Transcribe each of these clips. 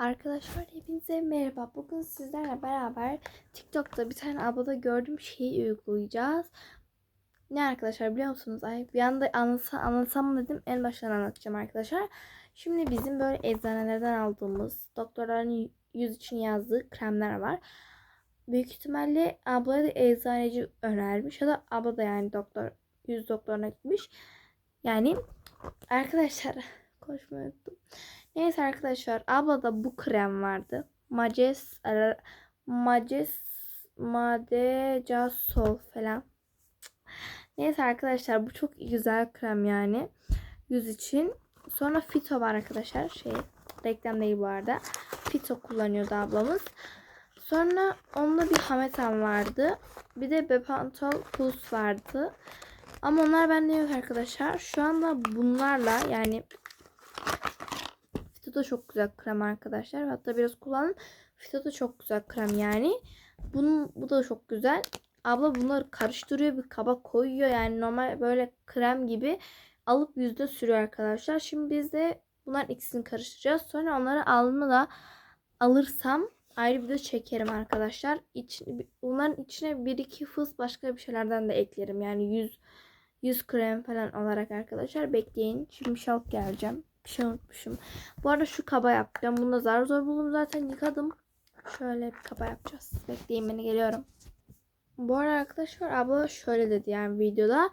Arkadaşlar hepinize merhaba. Bugün sizlerle beraber TikTok'ta bir tane ablada gördüğüm şeyi uygulayacağız. Ne arkadaşlar biliyor musunuz? Ay bir anda anlatsa, anlatsam dedim. En baştan anlatacağım arkadaşlar. Şimdi bizim böyle eczanelerden aldığımız doktorların yüz için yazdığı kremler var. Büyük ihtimalle ablaya da eczaneci önermiş ya da abla da yani doktor yüz doktoruna gitmiş. Yani arkadaşlar konuşmayı. Neyse arkadaşlar ablada bu krem vardı. Majes Majes Madejasol falan. Neyse arkadaşlar bu çok güzel krem yani. Yüz için. Sonra Fito var arkadaşlar. Şey reklam değil bu arada. Fito kullanıyordu ablamız. Sonra onunla bir Hametan vardı. Bir de Bepantol Plus vardı. Ama onlar bende yok arkadaşlar. Şu anda bunlarla yani Fito da çok güzel krem arkadaşlar. Hatta biraz kullanın. Fito da çok güzel krem yani. Bunun, bu da çok güzel. Abla bunları karıştırıyor bir kaba koyuyor. Yani normal böyle krem gibi alıp yüzde sürüyor arkadaşlar. Şimdi biz de bunların ikisini karıştıracağız. Sonra onları alnımla alırsam ayrı video çekerim arkadaşlar. İç, bunların içine bir iki fıs başka bir şeylerden de eklerim. Yani yüz yüz krem falan olarak arkadaşlar bekleyin. Şimdi bir şey geleceğim. Bir şey unutmuşum. Bu arada şu kaba yapacağım. Bunu da zar zor buldum zaten yıkadım. Şöyle bir kaba yapacağız. Bekleyin beni geliyorum. Bu arada arkadaşlar abla şöyle dedi yani videoda.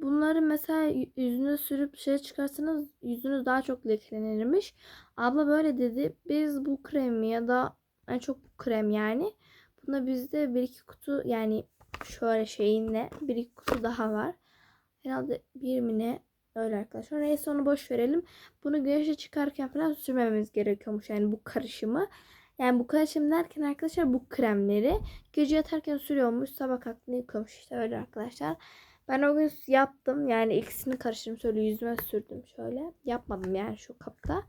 Bunları mesela yüzüne sürüp şey çıkarsanız yüzünüz daha çok lekelenirmiş. Abla böyle dedi. Biz bu kremi ya da en çok krem yani. Bunda bizde bir iki kutu yani şöyle şeyinle bir iki kutu daha var. Herhalde bir mi ne öyle arkadaşlar. Neyse onu boş verelim. Bunu güneşe çıkarken falan sürmememiz gerekiyormuş yani bu karışımı. Yani bu karışım derken arkadaşlar bu kremleri gece yatarken sürüyormuş. Sabah kalktığında yıkıyormuş işte öyle arkadaşlar. Ben o gün yaptım. Yani ikisini karıştırdım. Şöyle yüzüme sürdüm şöyle. Yapmadım yani şu kapta.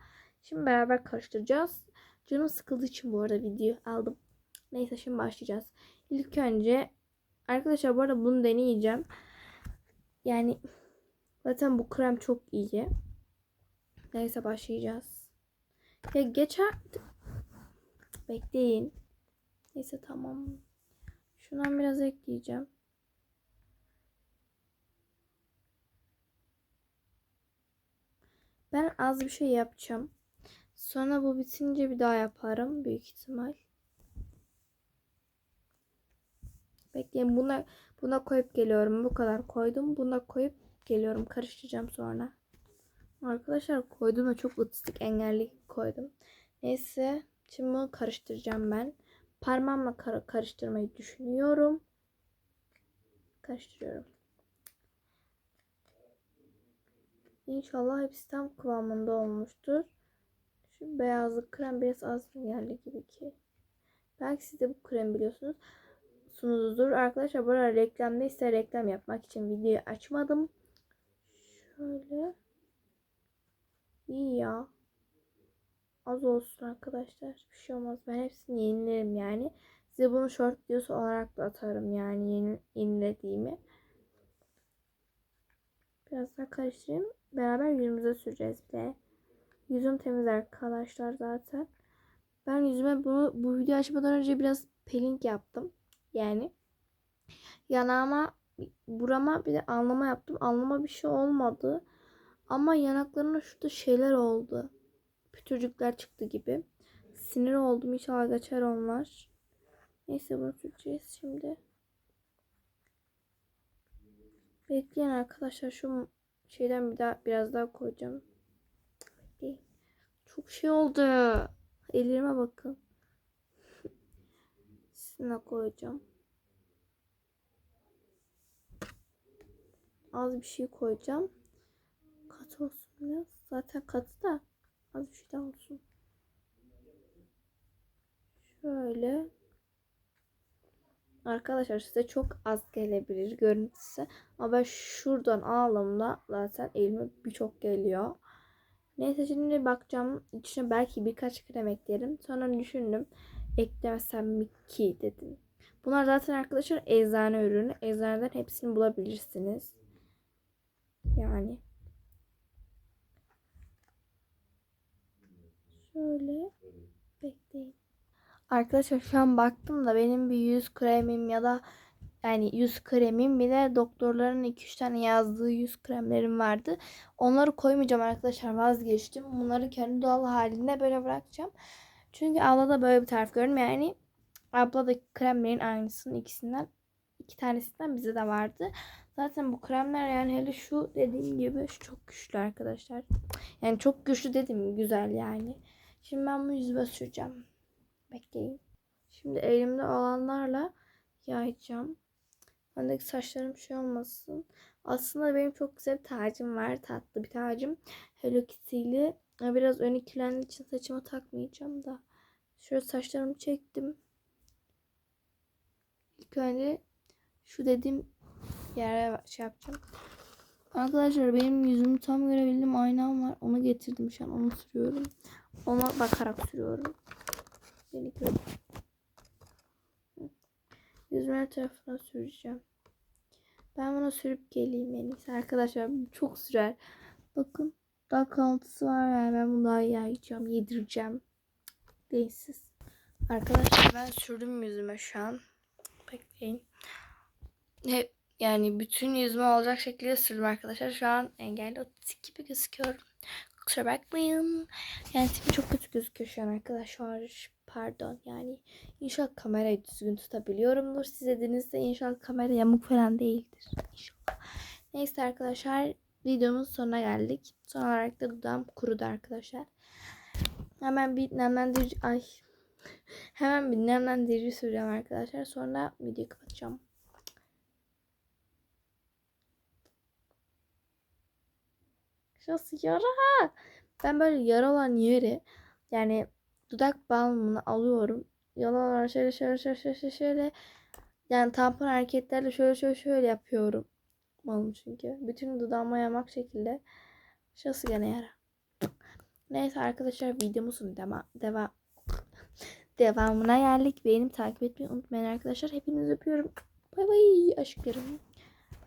Şimdi beraber karıştıracağız. Canım sıkıldığı için bu arada video aldım. Neyse şimdi başlayacağız. İlk önce arkadaşlar bu arada bunu deneyeceğim. Yani zaten bu krem çok iyi. Neyse başlayacağız. Ya geçer Bekleyin. Neyse tamam. Şundan biraz ekleyeceğim. Ben az bir şey yapacağım. Sonra bu bitince bir daha yaparım büyük ihtimal. Bekleyin buna buna koyup geliyorum. Bu kadar koydum. Buna koyup geliyorum. Karıştıracağım sonra. Arkadaşlar koydum da çok ıtsık engelli koydum. Neyse Şimdi bunu karıştıracağım ben. Parmağımla kar karıştırmayı düşünüyorum. Karıştırıyorum. İnşallah hepsi tam kıvamında olmuştur. Şu beyazlık krem biraz az mı gibi ki. Belki siz de bu krem biliyorsunuz. Sunuzdur. Arkadaşlar bu arada reklamda ise reklam yapmak için videoyu açmadım. Şöyle. İyi ya. Az olsun arkadaşlar. Bir şey olmaz. Ben hepsini yenilerim yani. Size bunu short videosu olarak da atarım yani yeni, yenilediğimi. Biraz daha karıştırayım. Beraber yüzümüze süreceğiz bile. Yüzüm temiz arkadaşlar zaten. Ben yüzüme bunu bu video açmadan önce biraz peeling yaptım. Yani yanağıma burama bir de alnıma yaptım. Alnıma bir şey olmadı. Ama yanaklarına şurada şeyler oldu pütürcükler çıktı gibi. Sinir oldum inşallah geçer onlar. Neyse bunu süreceğiz şimdi. Bekleyin arkadaşlar şu şeyden bir daha biraz daha koyacağım. Çok şey oldu. Ellerime bakın. Sizinle koyacağım. Az bir şey koyacağım. Kat olsun biraz. Zaten katı da. Az bir şey daha olsun. Şöyle. Arkadaşlar size çok az gelebilir görüntüsü. Ama ben şuradan ağlamda zaten elime birçok geliyor. Neyse şimdi bakacağım. içine belki birkaç krem eklerim. Sonra düşündüm. Eklemesem mi ki dedim. Bunlar zaten arkadaşlar eczane ürünü. Eczaneden hepsini bulabilirsiniz. Yani. Şöyle. Arkadaşlar şu an baktım da benim bir yüz kremim ya da yani yüz kremim bir de doktorların 2-3 tane yazdığı yüz kremlerim vardı. Onları koymayacağım arkadaşlar vazgeçtim. Bunları kendi doğal halinde böyle bırakacağım. Çünkü ablada böyle bir tarif gördüm. Yani abladaki kremlerin aynısının ikisinden iki tanesinden bize de vardı. Zaten bu kremler yani hele şu dediğim gibi şu çok güçlü arkadaşlar. Yani çok güçlü dedim güzel yani. Şimdi ben bunu yüzüme süreceğim. Bekleyin. Şimdi elimde olanlarla yayacağım. Bendeki saçlarım şey olmasın. Aslında benim çok güzel bir tacım var. Tatlı bir tacım. Hello Kitty'li. Biraz ön ikilendiği için saçıma takmayacağım da. Şöyle saçlarımı çektim. İlk önce şu dediğim yere şey yapacağım. Arkadaşlar benim yüzümü tam görebildim aynam var. Onu getirdim şu an onu sürüyorum. Ona bakarak sürüyorum. Beni. Yüzümün her tarafına süreceğim. Ben bunu sürüp geleyim en iyisi. Arkadaşlar çok sürer. Bakın daha kalıntısı var yani ben bunu daha yayacağım, yedireceğim. Değilsiz. Arkadaşlar ben sürdüm yüzüme şu an. Bekleyin. Hep yani bütün yüzüme olacak şekilde sürdüm arkadaşlar. Şu an engelli otistik gibi gözüküyorum. Kusura bakmayın. Yani tipim çok kötü gözüküyor şu an arkadaşlar. Pardon yani. İnşallah kamerayı düzgün tutabiliyorumdur. Siz dediğinizde inşallah kamera yamuk falan değildir. İnşallah. Neyse arkadaşlar videomuz sonuna geldik. Son olarak da dudağım kurudu arkadaşlar. Hemen bir nemlendirici ay hemen bir nemlendirici süreceğim arkadaşlar. Sonra videoyu kapatacağım. Şurası yara. Ben böyle yara olan yeri yani dudak balmını alıyorum. Yalan şöyle şöyle şöyle şöyle şöyle. Yani tampon hareketlerle şöyle şöyle şöyle yapıyorum. Malım çünkü. Bütün dudağıma yamak şekilde. Şurası gene yara. Neyse arkadaşlar videomuzun deva deva devamına geldik. Beğenip takip etmeyi unutmayın arkadaşlar. Hepinizi öpüyorum. Bay bay aşklarım.